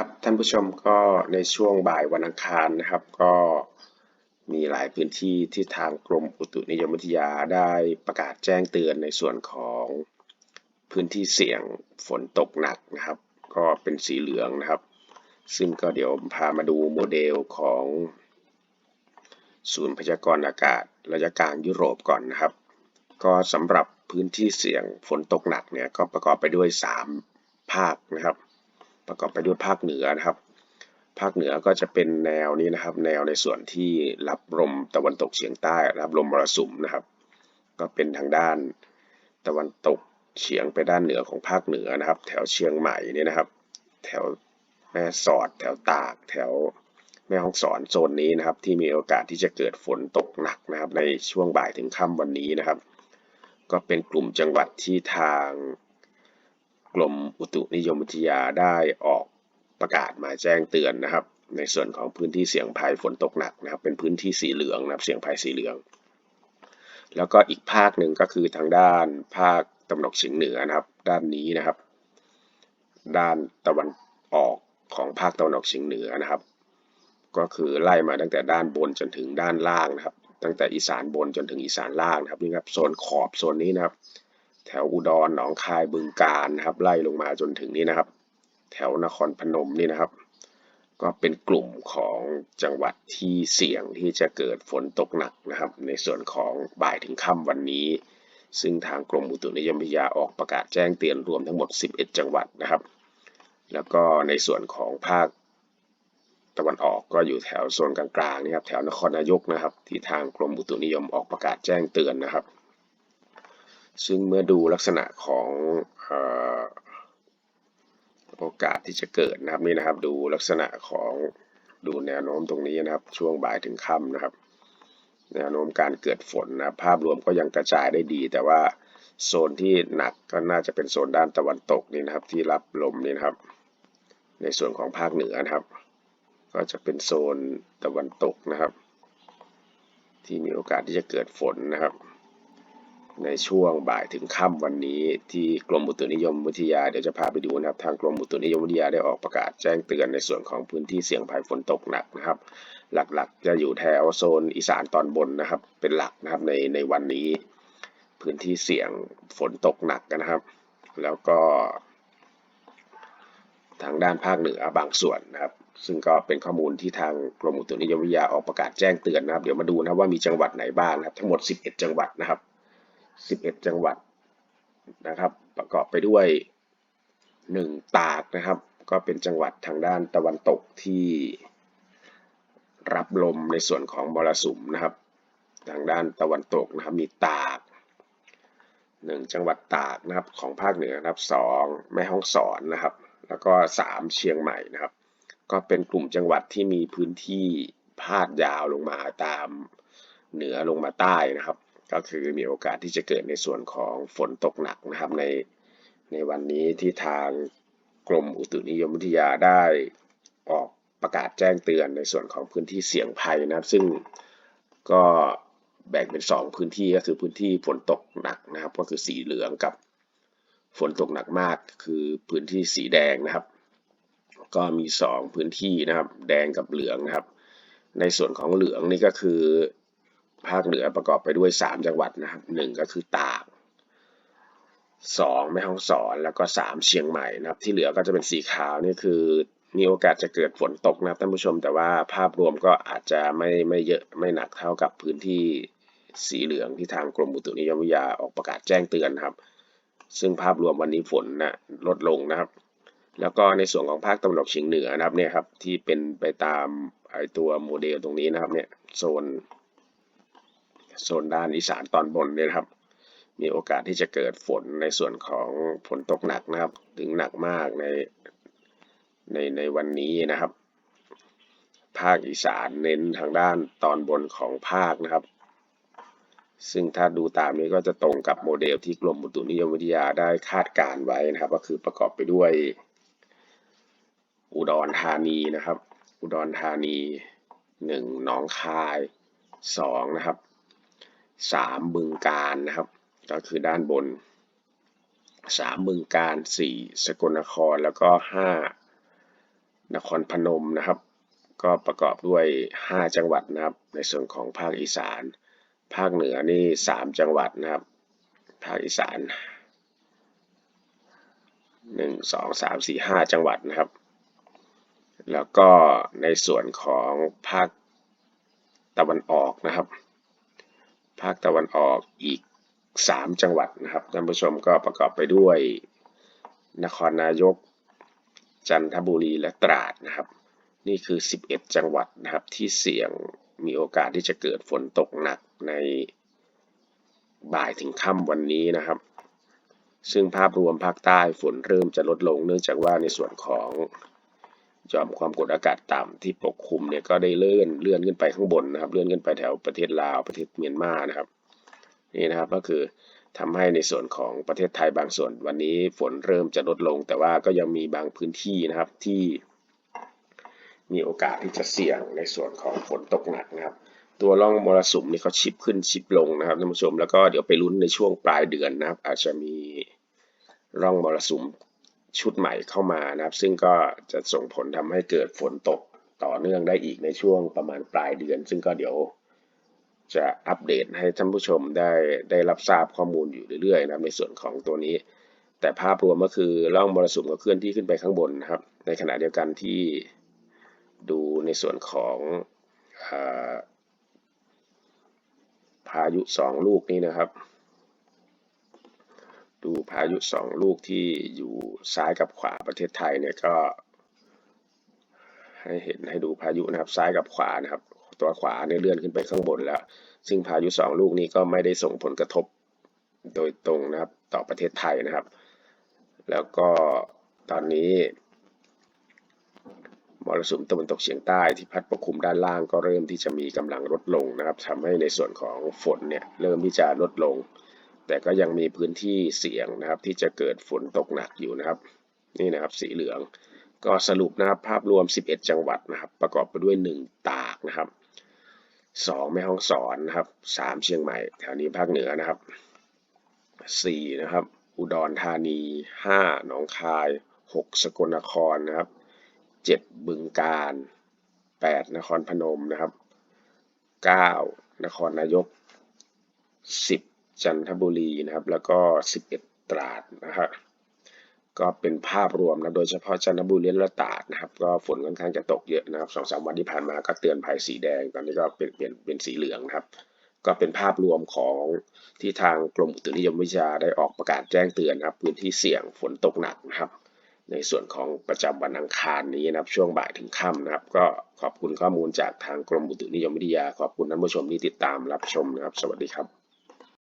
ครับท่านผู้ชมก็ในช่วงบ่ายวันอังคารนะครับ ก็มีหลายพื้นที่ที่ทางกรมอุตุนิยมวิทยาได้ประกาศแจ้งเตือนในส่วนของพื้นที่เสี่ยงฝนตกหนักนะครับ ก็เป็นสีเหลืองนะครับ ซึ่งก็เดี๋ยวพามาดูโมเดลของ ศูนย์พยากรณ์อากาศระยะกลางยุโรปก่อนนะครับ ก็สำหรับพื้นที่เสี่ยงฝนตกหนักเนี่ยก็ประกอบไปด้วย 3 ภาคนะครับ ประกอบไปด้วยภาคเหนือนะครับ ภาคเหนือก็จะเป็นแนวนี้นะครับ แนวในส่วนที่รับลมตะวันตกเฉียงใต้รับลมมรสุมนะครับ ก็เป็นทางด้านตะวันตกเฉียงไปด้านเหนือของภาคเหนือนะครับ แถวเชียงใหม่นี่นะครับ แถวแม่สอด แถวตาก แถวแม่ฮ่องสอนโซนนี้นะครับ ที่มีโอกาสที่จะเกิดฝนตกหนักนะครับ ในช่วงบ่ายถึงค่ำวันนี้นะครับ ก็เป็นกลุ่มจังหวัดที่ทาง กรมอุตุนิยมวิทยาได้ออกประกาศมาแจ้งเตือนนะครับ ในส่วนของพื้นที่เสี่ยงภัยฝนตกหนักนะครับ เป็นพื้นที่สีเหลืองนะครับเสี่ยงภัยสีเหลือง แล้วก็อีกภาคหนึ่งก็คือทางด้านภาคตะวันออกเฉียงเหนือนะครับ ด้านนี้นะครับ ด้านตะวันออกของภาคตะวันออกเฉียงเหนือนะครับ ก็คือไล่มาตั้งแต่ด้านบนจนถึงด้านล่างนะครับ ตั้งแต่อีสานบนจนถึงอีสานล่างนะครับนี่ครับโซนขอบโซนนี้นะครับ แถวอุดรหนองคายบึงกาฬนะครับ ไล่ลงมาจนถึงนี้นะครับ แถวนครพนมนี่นะครับ ก็เป็นกลุ่มของจังหวัดที่เสี่ยงที่จะเกิดฝนตกหนักนะครับ ในส่วนของบ่ายถึงค่ำวันนี้ ซึ่งทางกรมอุตุนิยมวิทยาออกประกาศแจ้งเตือนรวมทั้งหมด 11 จังหวัดนะครับ แล้วก็ในส่วนของภาคตะวันออกก็อยู่แถวโซนกลางๆนี่ครับแถวนครนายกนะครับ ที่ทางกรมอุตุนิยมออกประกาศแจ้งเตือนนะครับ ซึ่งเมื่อดูลักษณะของโอกาสที่จะเกิดนะครับนี่นะครับ ดูลักษณะของดูแนวโน้มตรงนี้นะครับ ช่วงบ่ายถึงค่ำนะครับ แนวโน้มการเกิดฝนนะภาพรวมก็ยังกระจายได้ดี แต่ว่าโซนที่หนักก็น่าจะเป็นโซนด้านตะวันตกนี่นะครับ ที่รับลมนี่นะครับ ในส่วนของภาคเหนือนะครับ ก็จะเป็นโซนตะวันตกนะครับ ที่มีโอกาสที่จะเกิดฝนนะครับ ในช่วงบ่ายถึงค่ำวันนี้ ที่กรมอุตุนิยมวิทยาเดี๋ยวจะพาไปดูนะครับ ทางกรมอุตุนิยมวิทยาได้ออกประกาศแจ้งเตือนในส่วนของพื้นที่เสี่ยงภัยฝนตกหนักนะครับ หลักๆ จะอยู่แถวโซนอีสานตอนบนนะครับ เป็นหลักนะครับในในวันนี้ พื้นที่เสี่ยงฝนตกหนักกันนะครับ แล้วก็ ทางด้านภาคเหนือบางส่วนนะครับ ซึ่งก็เป็นข้อมูลที่ทางกรมอุตุนิยมวิทยาออกประกาศแจ้งเตือนนะครับ เดี๋ยวมาดูนะว่ามีจังหวัดไหนบ้างนะครับ ทั้งหมด 11 จังหวัดนะครับ 11 จังหวัดนะครับ ประกอบไปด้วย 1 ตากนะครับ ก็เป็นจังหวัดทางด้านตะวันตกที่รับลมในส่วนของมรสุมนะครับ ทางด้านตะวันตกนะครับมีตากหนึ่งจังหวัดตากนะครับของภาคเหนือนะครับสองแม่ฮ่องสอนนะครับ แล้วก็สามเชียงใหม่นะครับ ก็เป็นกลุ่มจังหวัดที่มีพื้นที่พาดยาวลงมาตามเหนือลงมาใต้นะครับ ก็คือมีโอกาสที่จะเกิดในส่วนของฝนตกหนักนะครับในในวันนี้ที่ทางกรมอุตุนิยมวิทยาได้ออกประกาศแจ้งเตือนในส่วนของพื้นที่เสี่ยงภัยนะครับ ซึ่งก็แบ่งเป็น 2 พื้นที่ก็คือพื้นที่ฝนตกหนักนะครับ ก็คือสีเหลืองกับฝนตกหนักมาก คือพื้นที่สีแดงนะครับ ก็มี 2 พื้นที่นะครับ แดงกับเหลืองนะครับ ในส่วนของเหลืองนี่ก็คือ ภาคเหนือประกอบไปด้วย 3 จังหวัดนะครับ1ก็คือตาก2แม่ฮ่องสอนแล้วก็3เชียงใหม่นะครับ ที่เหลือก็จะเป็นสีขาวนี่คือมีโอกาสจะเกิดฝนตกนะครับท่านผู้ชม แต่ว่าภาพรวมก็อาจจะไม่ไม่เยอะไม่หนักเท่ากับพื้นที่สีเหลืองที่ทางกรมอุตุนิยมวิทยาออกประกาศแจ้งเตือนครับ ซึ่งภาพรวมวันนี้ฝนนะลดลงนะครับ แล้วก็ในส่วนของภาคตะวันออกเฉียงเหนือนะครับเนี่ยครับที่เป็นไปตามไอตัวโมเดลตรงนี้นะครับเนี่ยโซน โซนด้านอีสานตอนบนเนี่ยครับ มีโอกาสที่จะเกิดฝนในส่วนของฝนตกหนักนะครับ ถึงหนักมากในในในวันนี้นะครับ ภาคอีสานเน้นทางด้านตอนบนของภาคนะครับ ซึ่งถ้าดูตามนี้ก็จะตรงกับโมเดลที่กรมอุตุนิยมวิทยาได้คาดการไว้นะครับ ก็คือประกอบไปด้วย อุดรธานีนะครับ อุดรธานีหนึ่งหนองคายสองนะครับ สามบึงการนะครับ ก็คือด้านบนสามบึงการสี่สกลนครแล้วก็ห้านครพนมนะครับ ก็ประกอบด้วย 5 จังหวัดนะครับ ในส่วนของภาคอีสาน ภาคเหนือนี่ 3 จังหวัดนะครับ ภาคอีสาน 1 2 3 4 5 จังหวัดนะครับ แล้วก็ในส่วนของภาคตะวันออกนะครับ ภาคตะวันออกอีก 3 จังหวัดนะครับท่านผู้ชมก็ประกอบไปด้วย นครนายก จันทบุรีและตราดนะครับ นี่คือ 11 จังหวัดนะครับที่เสี่ยงมีโอกาสที่จะเกิดฝนตกหนักในบ่ายถึงค่ำวันนี้นะครับ ซึ่งภาพรวมภาคใต้ฝนเริ่มจะลดลงเนื่องจากว่าในส่วนของ หย่อมความกดอากาศต่ำที่ปกคลุมเนี่ยก็ได้เลื่อนเลื่อนขึ้นไปข้างบนนะครับ เลื่อนขึ้นไปแถวประเทศลาวประเทศเมียนมานะครับนี่นะครับก็คือทำให้ในส่วนของประเทศไทยบางส่วนวันนี้ฝนเริ่มจะลดลง แต่ว่าก็ยังมีบางพื้นที่นะครับที่ มีโอกาสที่จะเสี่ยงในส่วนของฝนตกหนักนะครับ ตัวร่องมรสุมนี่เขาชิปขึ้นชิปลงนะครับท่านผู้ชมแล้วก็เดี๋ยวไปลุ้นในช่วงปลายเดือนนะครับ อาจจะมีร่องมรสุม ชุดใหม่เข้ามานะครับ ซึ่งก็จะส่งผลทำให้เกิดฝนตกต่อเนื่องได้อีกในช่วงประมาณปลายเดือน ซึ่งก็เดี๋ยวจะอัปเดตให้ท่านผู้ชมได้ได้รับทราบข้อมูลอยู่เรื่อยๆนะครับในส่วนของตัวนี้ แต่ภาพรวมก็คือร่องมรสุมก็เคลื่อนที่ขึ้นไปข้างบนนะครับ ในขณะเดียวกันที่ดูในส่วนของพายุสองลูกนี้นะครับ ดูพายุสองลูกที่อยู่ซ้ายกับขวาประเทศไทยเนี่ยก็ ให้เห็นให้ดูพายุนะครับ ซ้ายกับขวานะครับ ตัวขวาเนี่ยเลื่อนขึ้นไปข้างบนแล้ว ซึ่งพายุสองลูกนี้ก็ไม่ได้ส่งผลกระทบโดยตรงนะครับ ต่อประเทศไทยนะครับ แล้วก็ตอนนี้มรสุมตะวันตกเฉียงใต้ที่พัดปกคลุมด้านล่างก็เริ่มที่จะมีกำลังลดลงนะครับทำให้ในส่วนของฝนเนี่ยเริ่มที่จะลดลง แต่ก็ยังมีพื้นที่เสี่ยงนะครับ ที่จะเกิดฝนตกหนักอยู่นะครับ นี่นะครับสีเหลือง ก็สรุปนะครับภาพรวม 11 จังหวัดนะครับ ประกอบไปด้วย 1 ตากนะครับ 2 แม่ฮ่องสอนนะครับ 3 เชียงใหม่ แถวนี้ภาคเหนือนะครับ 4 นะครับ อุดรธานี 5 หนองคาย 6 สกลนครนะครับ 7 บึงกาฬ8นครพนมนะครับ 9 นครนายก 10 จันทบุรีนะครับ แล้วก็ 11 ตราดนะครับก็เป็นภาพรวมนะโดยเฉพาะจันทบุรีและตราดนะครับ ก็ฝนค่อนข้างจะตกเยอะนะครับสองสามวันที่ผ่านมาก็เตือนภัยสีแดง ตอนนี้ก็เป็นเปลี่ยนเป็นสีเหลืองนะครับ ก็เป็นภาพรวมของที่ทางกรมอุตุนิยมวิทยาได้ออกประกาศแจ้งเตือนนะครับ พื้นที่เสี่ยงฝนตกหนักนะครับ ในส่วนของประจำวันอังคารนี้นะครับ ช่วงบ่ายถึงค่ำนะครับ ก็ขอบคุณข้อมูลจากทางกรมอุตุนิยมวิทยา ขอบคุณท่านผู้ชมที่ติดตามรับชมนะครับ สวัสดีครับ